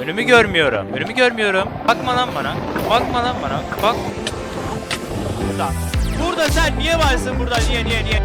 Önümü görmüyorum. Önümü görmüyorum. Bakma lan bana. Bakma lan bana. Bak. Burada. Burada sen niye varsın burada? Niye niye niye?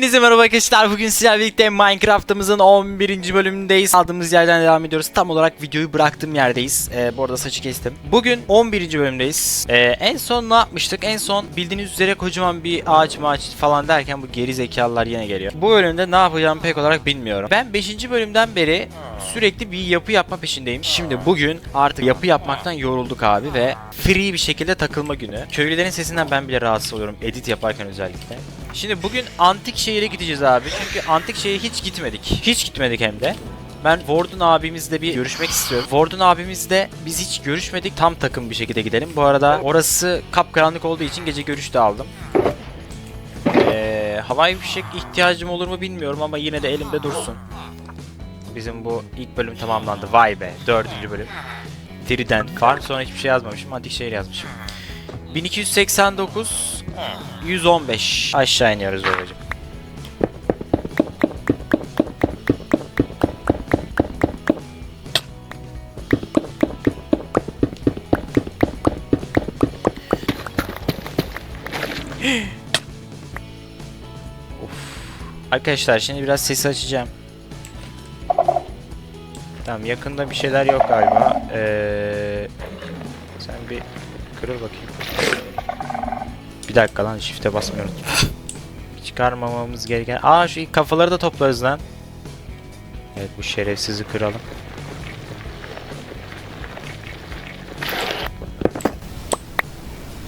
Hepinize merhaba arkadaşlar. Bugün sizlerle birlikte Minecraft'ımızın 11. bölümündeyiz. Aldığımız yerden devam ediyoruz. Tam olarak videoyu bıraktığım yerdeyiz. Ee, bu arada saçı kestim. Bugün 11. bölümdeyiz. Ee, en son ne yapmıştık? En son bildiğiniz üzere kocaman bir ağaç maaç falan derken bu geri zekalılar yine geliyor. Bu bölümde ne yapacağımı pek olarak bilmiyorum. Ben 5. bölümden beri sürekli bir yapı yapma peşindeyim. Şimdi bugün artık yapı yapmaktan yorulduk abi ve free bir şekilde takılma günü. Köylülerin sesinden ben bile rahatsız oluyorum edit yaparken özellikle. Şimdi bugün antik şehire gideceğiz abi. Çünkü antik şehire hiç gitmedik. Hiç gitmedik hem de. Ben Warden abimizle bir görüşmek istiyorum. Warden abimizle biz hiç görüşmedik. Tam takım bir şekilde gidelim. Bu arada orası kapkaranlık olduğu için gece görüş de aldım. Ee, havai fişek ihtiyacım olur mu bilmiyorum ama yine de elimde dursun. Bizim bu ilk bölüm tamamlandı. Vay be. Dördüncü bölüm. Trident Farm. Sonra hiçbir şey yazmamışım. Antik şehir yazmışım. 1289 115 aşağı iniyoruz babacım. Arkadaşlar şimdi biraz sesi açacağım. Tamam yakında bir şeyler yok galiba. Ee, sen bir kırıl bakayım. Dakika lan shift'e basmıyorum. Çıkarmamamız gereken... Aa şu kafaları da toplarız lan. Evet bu şerefsizi kıralım.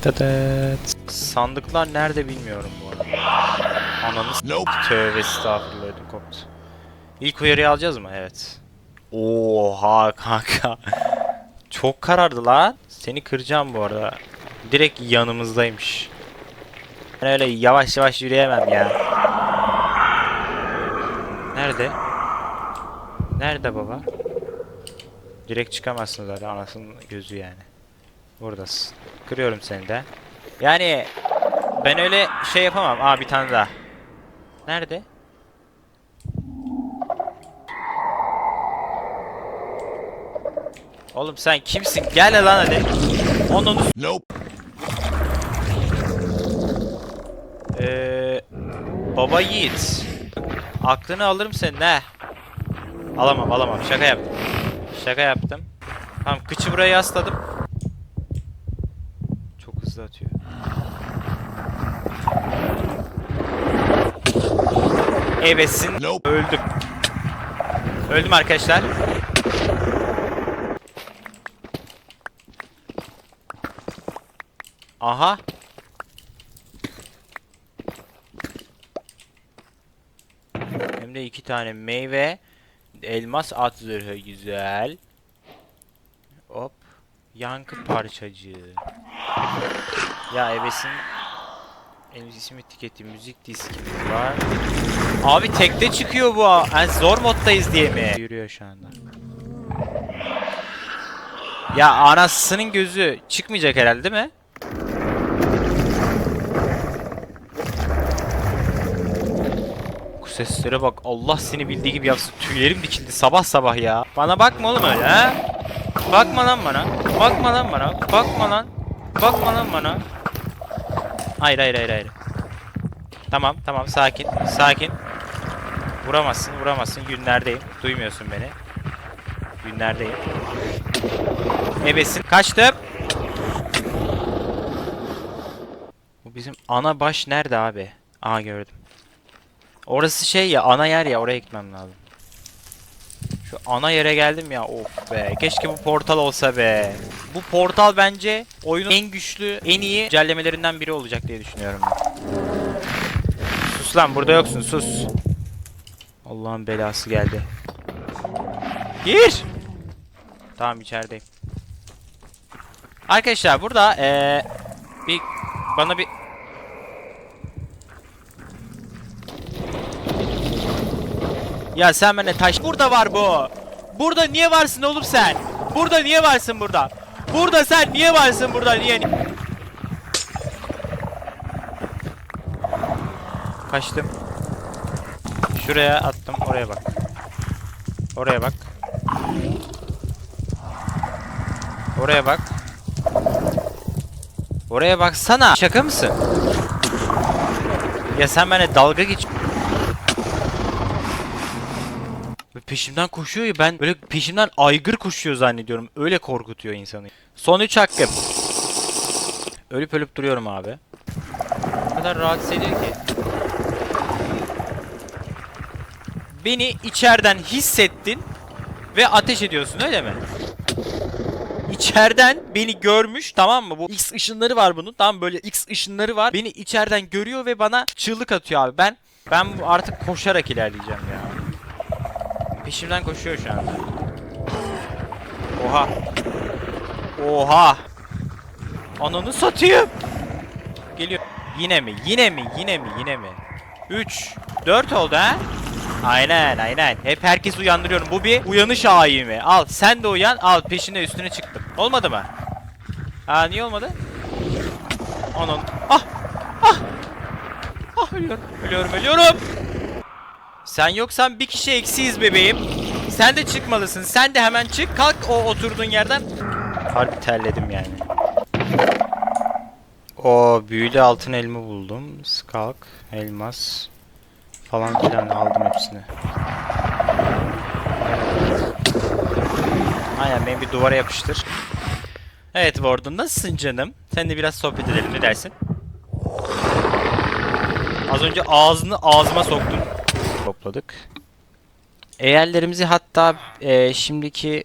Tadat. Sandıklar nerede bilmiyorum bu arada. Ananı Nope. Tövbe estağfurullah ödüm koptu. İlk uyarıyı alacağız mı? Evet. Oha kanka. Çok karardı lan. Seni kıracağım bu arada. Direkt yanımızdaymış. Ben öyle yavaş yavaş yürüyemem ya. Nerede? Nerede baba? Direkt çıkamazsın zaten anasının gözü yani. Buradasın. Kırıyorum seni de. Yani ben öyle şey yapamam. Aa bir tane daha. Nerede? Oğlum sen kimsin? Gel lan hadi. Onu Nope. Ee, baba yiğit. Aklını alırım senin ne? Alamam alamam şaka yaptım. Şaka yaptım. Tamam kıçı buraya yasladım. Çok hızlı atıyor. Evesin Nope. öldüm. Öldüm arkadaşlar. Aha. Hem de iki tane meyve. Elmas at zırhı güzel. Hop. Yankı parçacığı. Ya evesin Elbisemi etiketi müzik diskimiz var. Abi tekte çıkıyor bu. Yani zor moddayız diye mi? Yürüyor şu anda. Ya anasının gözü çıkmayacak herhalde değil mi? Seslere bak. Allah seni bildiği gibi yapsın. Tüylerim dikildi sabah sabah ya. Bana bakma oğlum öyle ha. Bakma lan bana. Bakma lan bana. Bakma lan. Bakma lan bana. Hayır hayır hayır hayır. Tamam tamam sakin sakin. Vuramazsın vuramazsın günlerdeyim. Duymuyorsun beni. Günlerdeyim. Ebesin kaçtım. Bu bizim ana baş nerede abi? Aha gördüm. Orası şey ya ana yer ya oraya gitmem lazım. Şu ana yere geldim ya of be. Keşke bu portal olsa be. Bu portal bence oyunun en güçlü, en iyi güncellemelerinden biri olacak diye düşünüyorum. Sus lan burada yoksun sus. Allah'ın belası geldi. Gir. Tamam içerideyim. Arkadaşlar burada eee bir bana bir Ya sen bana taş burada var bu. Burada niye varsın oğlum sen? Burada niye varsın burada? Burada sen niye varsın burada niye? Kaçtım. Şuraya attım oraya bak. Oraya bak. Oraya bak. Oraya baksana. Şaka mısın? Ya sen bana dalga geç. Ve Peşimden koşuyor ya ben böyle peşimden aygır koşuyor zannediyorum. Öyle korkutuyor insanı. Son 3 hakkım. Ölüp ölüp duruyorum abi. O kadar rahatsız ediyor ki. Beni içeriden hissettin ve ateş ediyorsun öyle mi? İçeriden beni görmüş tamam mı? Bu X ışınları var bunun. Tamam böyle X ışınları var. Beni içeriden görüyor ve bana çığlık atıyor abi. Ben ben artık koşarak ilerleyeceğim ya. Peşimden koşuyor şu anda. Oha. Oha. Ananı satayım. Geliyor. Yine mi? Yine mi? Yine mi? Yine mi? 3 4 oldu ha? Aynen aynen. Hep herkes uyandırıyorum. Bu bir uyanış ayimi. Al sen de uyan. Al peşine üstüne çıktım. Olmadı mı? Aa niye olmadı? Anan. Ah! Ah! Ah ölüyorum. Ölüyorum ölüyorum. Sen yoksan bir kişi eksiyiz bebeğim. Sen de çıkmalısın. Sen de hemen çık. Kalk o oturduğun yerden. Harbi terledim yani. O büyülü altın elma buldum. Kalk, elmas falan filan aldım hepsini. Aynen beni bir duvara yapıştır. Evet Warden nasılsın canım? Seninle biraz sohbet edelim ne dersin? Az önce ağzını ağzıma soktun. Topladık. Eğerlerimizi hatta e, şimdiki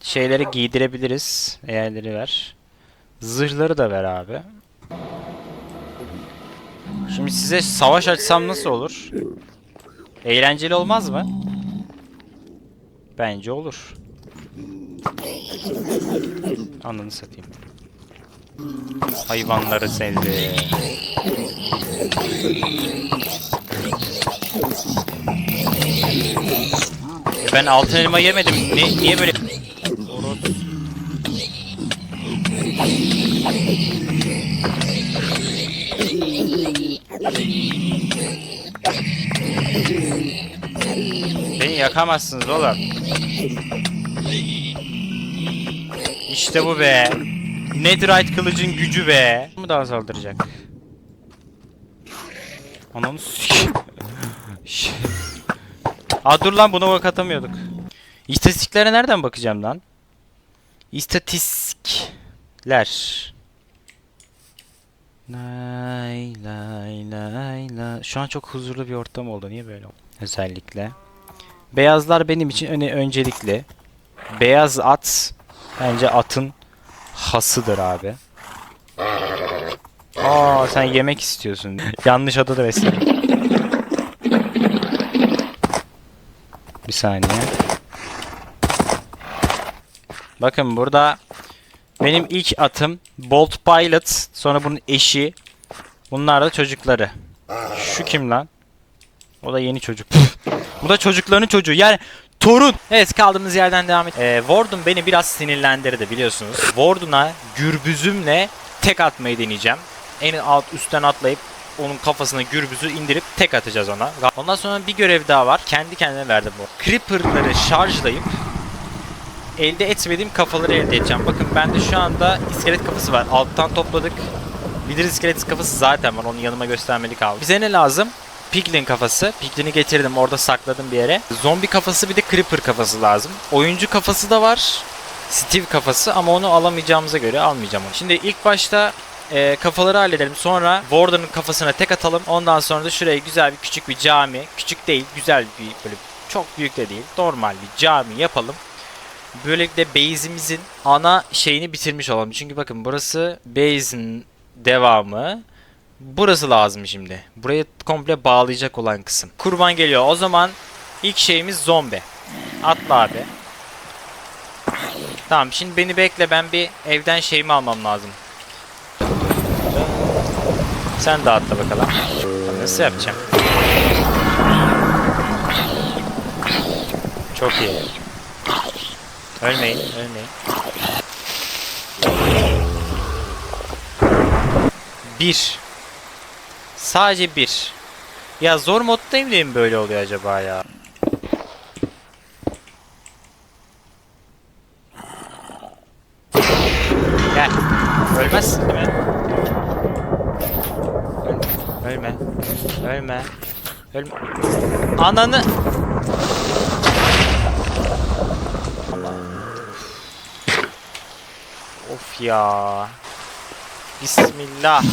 şeylere giydirebiliriz. Eğerleri ver. Zırhları da ver abi. Şimdi size savaş açsam nasıl olur? Eğlenceli olmaz mı? Bence olur. Ananı satayım. Hayvanları sevdi. Ben altın elma yemedim. Ne, niye böyle... Beni yakamazsınız oğlum. İşte bu be. Netherite kılıcın gücü be. Bu daha saldıracak. Ananı s**eyim. Aa dur lan buna bak atamıyorduk. İstatistiklere nereden bakacağım lan? İstatistikler. Lay lay lay lay. Şu an çok huzurlu bir ortam oldu. Niye böyle? Özellikle. Beyazlar benim için öne öncelikli. Beyaz at bence atın hasıdır abi. Aa sen yemek istiyorsun. Yanlış adı da Bir saniye. Bakın burada benim ilk atım Bolt Pilot, sonra bunun eşi. Bunlar da çocukları. Şu kim lan? O da yeni çocuk. Bu da çocukların çocuğu. Yani torun. Evet kaldığımız yerden devam et. Ee, Warden beni biraz sinirlendirdi biliyorsunuz. Warden'a gürbüzümle tek atmayı deneyeceğim. En alt üstten atlayıp onun kafasına gürbüzü indirip tek atacağız ona. Ondan sonra bir görev daha var. Kendi kendime verdim bu. Creeper'ları şarjlayıp elde etmediğim kafaları elde edeceğim. Bakın bende şu anda iskelet kafası var. Alttan topladık. Bilir iskelet kafası zaten var. Onu yanıma göstermelik aldım. Bize ne lazım? Piglin kafası. Piglin'i getirdim. Orada sakladım bir yere. Zombi kafası bir de Creeper kafası lazım. Oyuncu kafası da var. Steve kafası ama onu alamayacağımıza göre almayacağım onu. Şimdi ilk başta e, kafaları halledelim. Sonra Warden'ın kafasına tek atalım. Ondan sonra da şuraya güzel bir küçük bir cami. Küçük değil, güzel bir böyle Çok büyük de değil. Normal bir cami yapalım. Böylelikle base'imizin ana şeyini bitirmiş olalım. Çünkü bakın burası base'in devamı. Burası lazım şimdi. Burayı komple bağlayacak olan kısım. Kurban geliyor. O zaman ilk şeyimiz zombi. Atla abi. Tamam şimdi beni bekle ben bir evden şeyimi almam lazım. Sen de atla bakalım. Nasıl yapacağım? Çok iyi. Ölmeyin, ölmeyin. Bir. Sadece bir. Ya zor moddayım diye mi böyle oluyor acaba ya? Ölme. Ölme. Ananı. Of ya. Bismillah.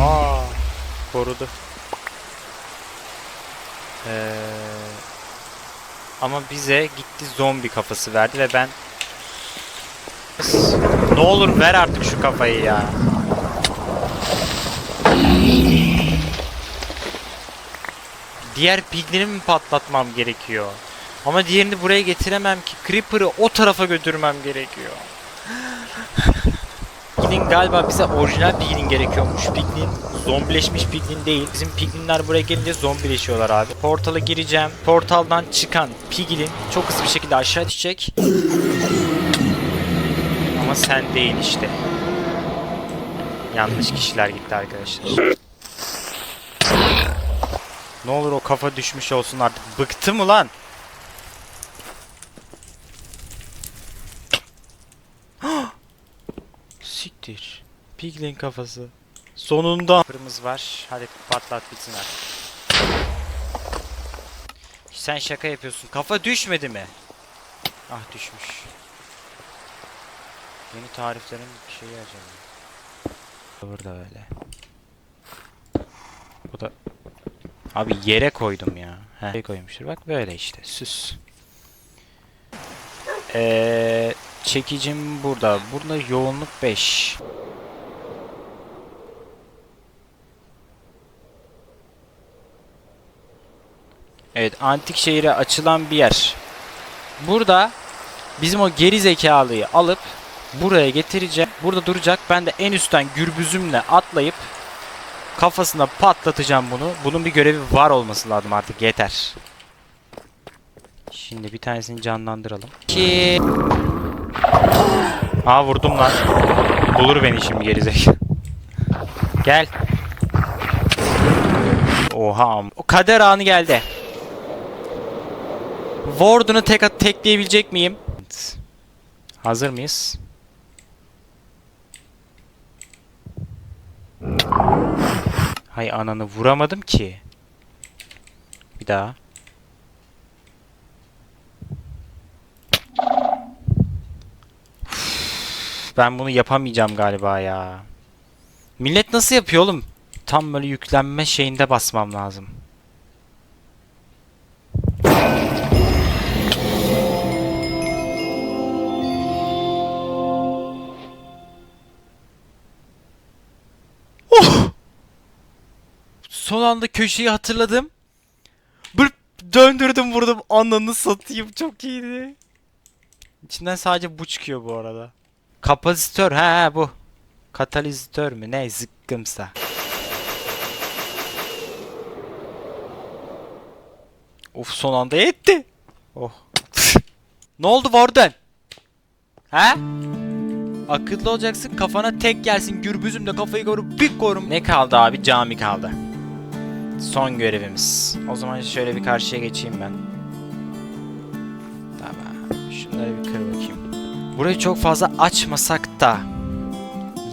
Aa, korudu. Ee, ama bize gitti zombi kafası verdi ve ben ne olur ver artık şu kafayı ya. Diğer pigleri mi patlatmam gerekiyor? Ama diğerini buraya getiremem ki. Creeper'ı o tarafa götürmem gerekiyor. Piglin galiba bize orijinal Piglin gerekiyormuş. Piglin zombileşmiş Piglin değil. Bizim Piglinler buraya gelince zombileşiyorlar abi. Portala gireceğim. Portaldan çıkan Piglin çok hızlı bir şekilde aşağı düşecek. Ama sen değil işte. Yanlış kişiler gitti arkadaşlar. Ne olur o kafa düşmüş olsun artık. Bıktı mı lan? Siktir. Piglin kafası. Sonunda. Fırımız var. Hadi patlat bitsin artık. Sen şaka yapıyorsun. Kafa düşmedi mi? Ah düşmüş. Yeni tariflerin şeyi acaba. Burada öyle. Bu da Abi yere koydum ya. He. Koymuştur. Bak böyle işte. Süs. Ee, çekicim burada. Burada yoğunluk 5. Evet, antik şehire açılan bir yer. Burada bizim o geri zekalıyı alıp buraya getireceğim. Burada duracak. Ben de en üstten gürbüzümle atlayıp kafasına patlatacağım bunu. Bunun bir görevi var olması lazım artık yeter. Şimdi bir tanesini canlandıralım. Ki Aa vurdum lan. Bulur beni şimdi gerizekalı. Gel. Oha. O kader anı geldi. Warden'ı tek tekleyebilecek miyim? Hazır mıyız? Hay ananı vuramadım ki. Bir daha. Ben bunu yapamayacağım galiba ya. Millet nasıl yapıyor oğlum? Tam böyle yüklenme şeyinde basmam lazım. Son anda köşeyi hatırladım. Bırp döndürdüm vurdum. Ananı satayım çok iyiydi. İçinden sadece bu çıkıyor bu arada. Kapasitör ha ha bu. Katalizatör mü ne zıkkımsa. Of son anda yetti. Oh. ne oldu Warden? He? Akıllı olacaksın kafana tek gelsin gürbüzüm de kafayı korup bir korum. Ne kaldı abi? Cami kaldı. Son görevimiz. O zaman şöyle bir karşıya geçeyim ben. Tamam. Şunları bir kır bakayım. Burayı çok fazla açmasak da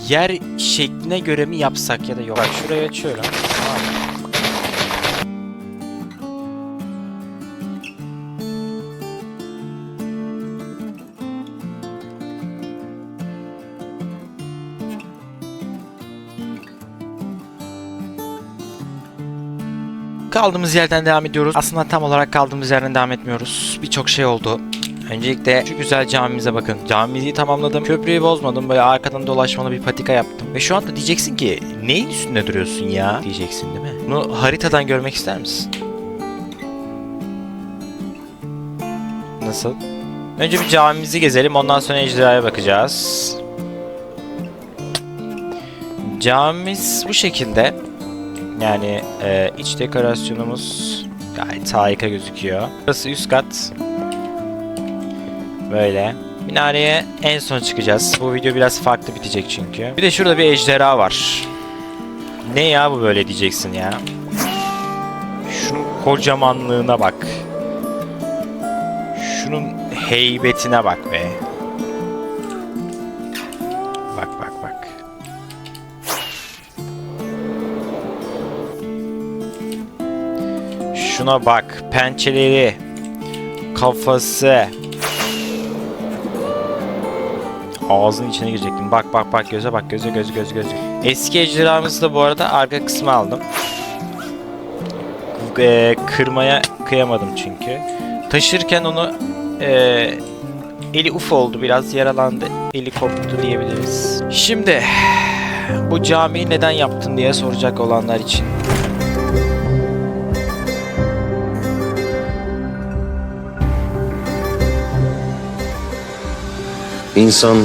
yer şekline göre mi yapsak ya da yok. Bak şurayı açıyorum. Tamam. Kaldığımız yerden devam ediyoruz. Aslında tam olarak kaldığımız yerden devam etmiyoruz. Birçok şey oldu. Öncelikle şu güzel camimize bakın. Camimizi tamamladım. Köprüyü bozmadım. Böyle arkadan dolaşmalı bir patika yaptım. Ve şu anda diyeceksin ki neyin üstünde duruyorsun ya? Diyeceksin değil mi? Bunu haritadan görmek ister misin? Nasıl? Önce bir camimizi gezelim. Ondan sonra ejderhaya bakacağız. Camimiz bu şekilde. Yani e, iç dekorasyonumuz gayet harika gözüküyor. Burası üst kat. Böyle. Minareye en son çıkacağız. Bu video biraz farklı bitecek çünkü. Bir de şurada bir ejderha var. Ne ya bu böyle diyeceksin ya. Şunun kocamanlığına bak. Şunun heybetine bak be. Şuna bak. Pençeleri. Kafası. Ağzının içine girecektim. Bak bak bak göze bak göze göz göz göz. Eski ejderhamızı da bu arada arka kısmı aldım. Ee, kırmaya kıyamadım çünkü. Taşırken onu ee, eli uf oldu biraz yaralandı. Eli koptu diyebiliriz. Şimdi bu camiyi neden yaptın diye soracak olanlar için. İnsan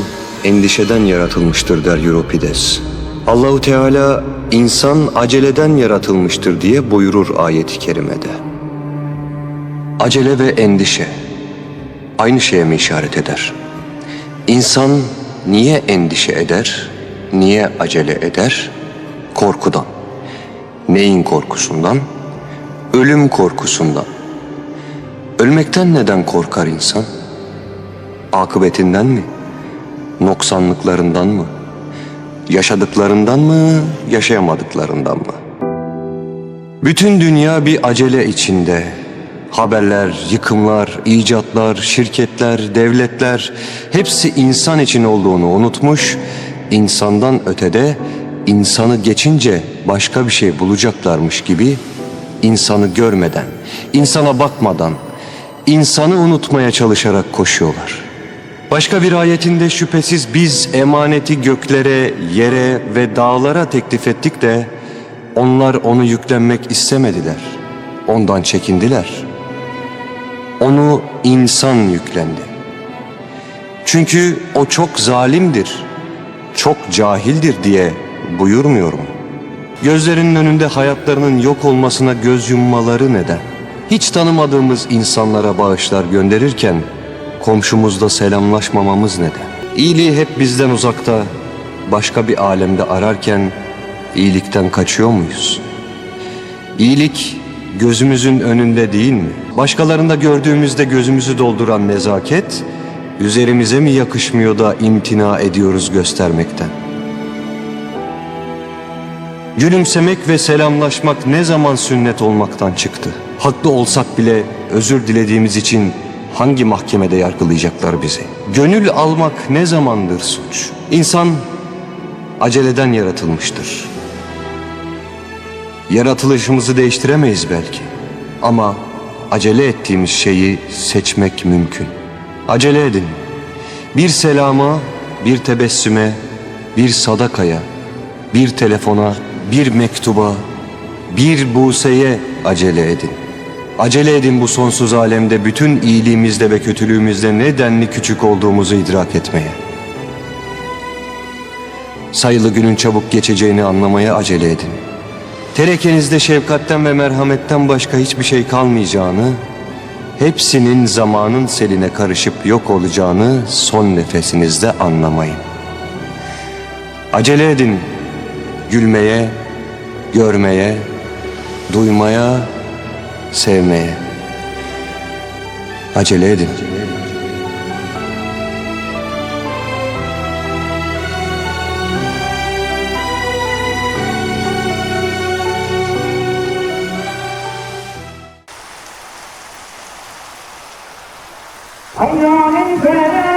endişeden yaratılmıştır der Euripides. Allahu Teala insan aceleden yaratılmıştır diye buyurur ayet-i kerimede. Acele ve endişe aynı şeye mi işaret eder? İnsan niye endişe eder? Niye acele eder? Korkudan. Neyin korkusundan? Ölüm korkusundan. Ölmekten neden korkar insan? Akıbetinden mi? Noksanlıklarından mı? Yaşadıklarından mı, yaşayamadıklarından mı? Bütün dünya bir acele içinde. Haberler, yıkımlar, icatlar, şirketler, devletler hepsi insan için olduğunu unutmuş, insandan ötede insanı geçince başka bir şey bulacaklarmış gibi insanı görmeden, insana bakmadan, insanı unutmaya çalışarak koşuyorlar. Başka bir ayetinde şüphesiz biz emaneti göklere, yere ve dağlara teklif ettik de onlar onu yüklenmek istemediler. Ondan çekindiler. Onu insan yüklendi. Çünkü o çok zalimdir, çok cahildir diye buyurmuyorum. Gözlerinin önünde hayatlarının yok olmasına göz yummaları neden? Hiç tanımadığımız insanlara bağışlar gönderirken komşumuzla selamlaşmamamız neden? İyiliği hep bizden uzakta, başka bir alemde ararken iyilikten kaçıyor muyuz? İyilik gözümüzün önünde değil mi? Başkalarında gördüğümüzde gözümüzü dolduran nezaket, üzerimize mi yakışmıyor da imtina ediyoruz göstermekten? Gülümsemek ve selamlaşmak ne zaman sünnet olmaktan çıktı? Haklı olsak bile özür dilediğimiz için hangi mahkemede yargılayacaklar bizi? Gönül almak ne zamandır suç? İnsan aceleden yaratılmıştır. Yaratılışımızı değiştiremeyiz belki. Ama acele ettiğimiz şeyi seçmek mümkün. Acele edin. Bir selama, bir tebessüme, bir sadakaya, bir telefona, bir mektuba, bir buseye acele edin. Acele edin bu sonsuz alemde bütün iyiliğimizde ve kötülüğümüzde ne denli küçük olduğumuzu idrak etmeye. Sayılı günün çabuk geçeceğini anlamaya acele edin. Terekenizde şefkatten ve merhametten başka hiçbir şey kalmayacağını, hepsinin zamanın seline karışıp yok olacağını son nefesinizde anlamayın. Acele edin gülmeye, görmeye, duymaya, sevmeye. Acele edin. Hayalin